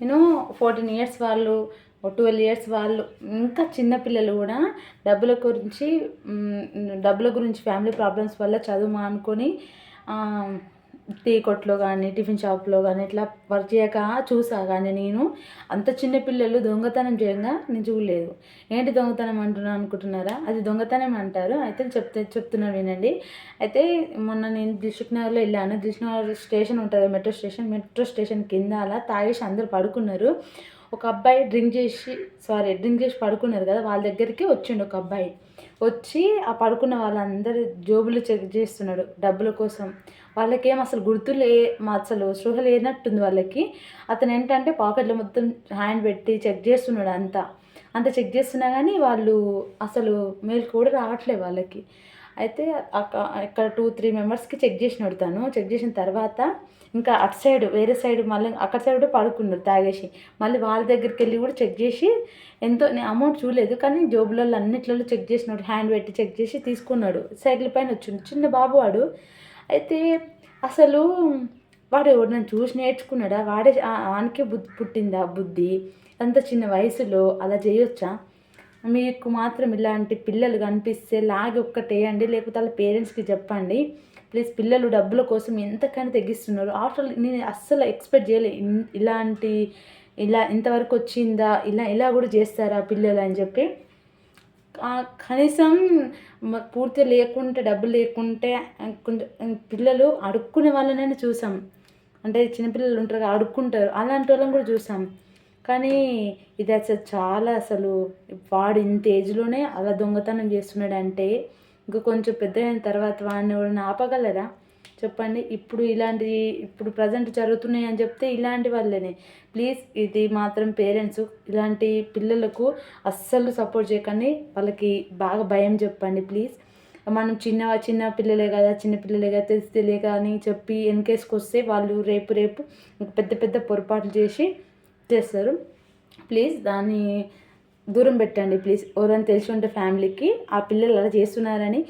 నేను fourteen years వాళ్ళు twelve years వాళ్ళు ఇంకా చిన్నపిల్లలు కూడా డబ్బుల గురించి డబ్బుల గురించి ఫ్యామిలీ ప్రాబ్లమ్స్ వల్ల చదువు మానుకొని టీ కొట్లో కానీ టిఫిన్ షాప్లో కానీ ఇట్లా వర్క్ చేయక చూసా. కానీ నేను అంత చిన్న పిల్లలు దొంగతనం చేయంగా నేను చూడలేదు. ఏంటి దొంగతనం అంటున్నాను అనుకుంటున్నారా? అది దొంగతనం అంటారు. అయితే చెప్తే చెప్తున్నాను వినండి. అయితే మొన్న నేను దిల్సుఖ్ నగర్లో వెళ్ళాను. దిల్సుఖ్ నగర్ స్టేషన్ ఉంటుంది మెట్రో స్టేషన్. మెట్రో స్టేషన్ కింద అలా తాగేసి అందరు పడుకున్నారు. ఒక అబ్బాయి డ్రింక్ చేసి సారీ డ్రింక్ చేసి పడుకున్నారు కదా వాళ్ళ దగ్గరికి వచ్చిండు ఒక అబ్బాయి. వచ్చి ఆ పడుకున్న వాళ్ళందరి జోబులు చెక్ చేస్తున్నాడు డబ్బుల కోసం. వాళ్ళకేం అసలు గుర్తులే మా అసలు స్పృహ లేనట్టుంది వాళ్ళకి. అతను ఏంటంటే పాకెట్లో మొత్తం హ్యాండ్ పెట్టి చెక్ చేస్తున్నాడు అంతా. అంత చెక్ చేస్తున్నా కానీ వాళ్ళు అసలు మేలు కూడా రావట్లేదు వాళ్ళకి. అయితే అక్కడ ఇక్కడ టూ త్రీ మెంబర్స్కి చెక్ చేసినాడు తను. చెక్ చేసిన తర్వాత ఇంకా అటు సైడ్ వేరే సైడ్ మళ్ళీ అక్కడ సైడ్ కూడా పడుకున్నాడు తాగేసి. మళ్ళీ వాళ్ళ దగ్గరికి వెళ్ళి కూడా చెక్ చేసి ఎంతో నేను అమౌంట్ చూడలేదు కానీ జోబులలో అన్నిట్లలో చెక్ చేసినాడు హ్యాండ్ పెట్టి చెక్ చేసి తీసుకున్నాడు. సైకిల్ పైన వచ్చిండు. చిన్న బాబు వాడు. అయితే అసలు వాడు నన్ను చూసి నేర్చుకున్నాడా? వాడే ఆ- వానికే బుద్ధి పుట్టిందా బుద్ధి? అంత చిన్న వయసులో అలా చేయొచ్చా? మీకు మాత్రం ఇలాంటి పిల్లలు కనిపిస్తే లాగి ఒక్కటేయండి లేకపోతే వాళ్ళ పేరెంట్స్కి చెప్పండి. ప్లీజ్ పిల్లలు డబ్బుల కోసం ఎంతకైనా తెగిస్తున్నారు. ఆఫ్టర్ నేను అస్సలు ఎక్స్పెక్ట్ చేయలే. ఇలాంటి ఇలా ఇంతవరకు వచ్చిందా? ఇలా ఇలా కూడా చేస్తారా పిల్లలు అని చెప్పి. కనీసం పూర్తి లేకుంటే డబ్బులు లేకుంటే కొంచెం పిల్లలు అడుక్కునే వాళ్ళనైనా చూసాం. అంటే చిన్నపిల్లలు ఉంటారు అడుక్కుంటారు. అలాంటి వాళ్ళని కూడా చూసాం. కానీ ఇది అసలు చాలా అసలు వాడు ఇంత ఏజ్లోనే అలా దొంగతనం చేస్తున్నాడంటే ఇంకా కొంచెం పెద్ద అయిన తర్వాత వాడిని ఎవరైనా ఆపగలరా? చెప్పండి. ఇప్పుడు ఇలాంటి ఇప్పుడు ప్రజెంట్ జరుగుతున్నాయి అని చెప్తే ఇలాంటి వాళ్ళనే. ప్లీజ్ ఇది మాత్రం పేరెంట్స్ ఇలాంటి పిల్లలకు అస్సలు సపోర్ట్ చేయకండి. వాళ్ళకి బాగా భయం చెప్పండి ప్లీజ్. మనం చిన్న చిన్న పిల్లలే కదా చిన్న పిల్లలే కదా తెలిసి తెలియక అని చెప్పి వెనకేసుకొస్తే వాళ్ళు రేపు రేపు పెద్ద పెద్ద పొరపాట్లు చేసి చేస్తారు. ప్లీజ్ దాన్ని దూరం పెట్టండి ప్లీజ్. ఎవరైనా తెలిసి ఉంటే ఫ్యామిలీకి ఆ పిల్లలు అలా చేస్తున్నారని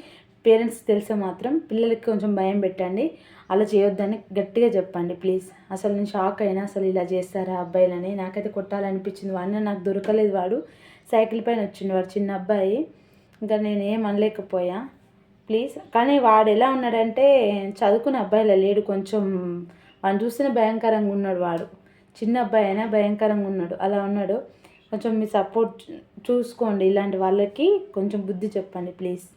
పేరెంట్స్ తెలిసే మాత్రం పిల్లలకి కొంచెం భయం పెట్టండి. అలా చేయొద్దని గట్టిగా చెప్పండి ప్లీజ్. అసలు నేను షాక్ అయినా అసలు ఇలా చేస్తారా అబ్బాయిలని? నాకైతే కొట్టాలనిపించింది వాడిని నాకు దొరకలేదు వాడు సైకిల్ పైన వచ్చిండు వాడు చిన్న అబ్బాయి. ఇంకా నేను ఏం అనలేకపోయా? ప్లీజ్. కానీ వాడు ఎలా ఉన్నాడంటే చదువుకునే అబ్బాయిలా లేడు కొంచెం. వాడిని చూస్తేనే భయంకరంగా ఉన్నాడు వాడు. చిన్న అబ్బాయి అయినా భయంకరంగా ఉన్నాడు. అలా ఉన్నాడు. కొంచెం మీ సపోర్ట్ చూసుకోండి. ఇలాంటి వాళ్ళకి కొంచెం బుద్ధి చెప్పండి ప్లీజ్.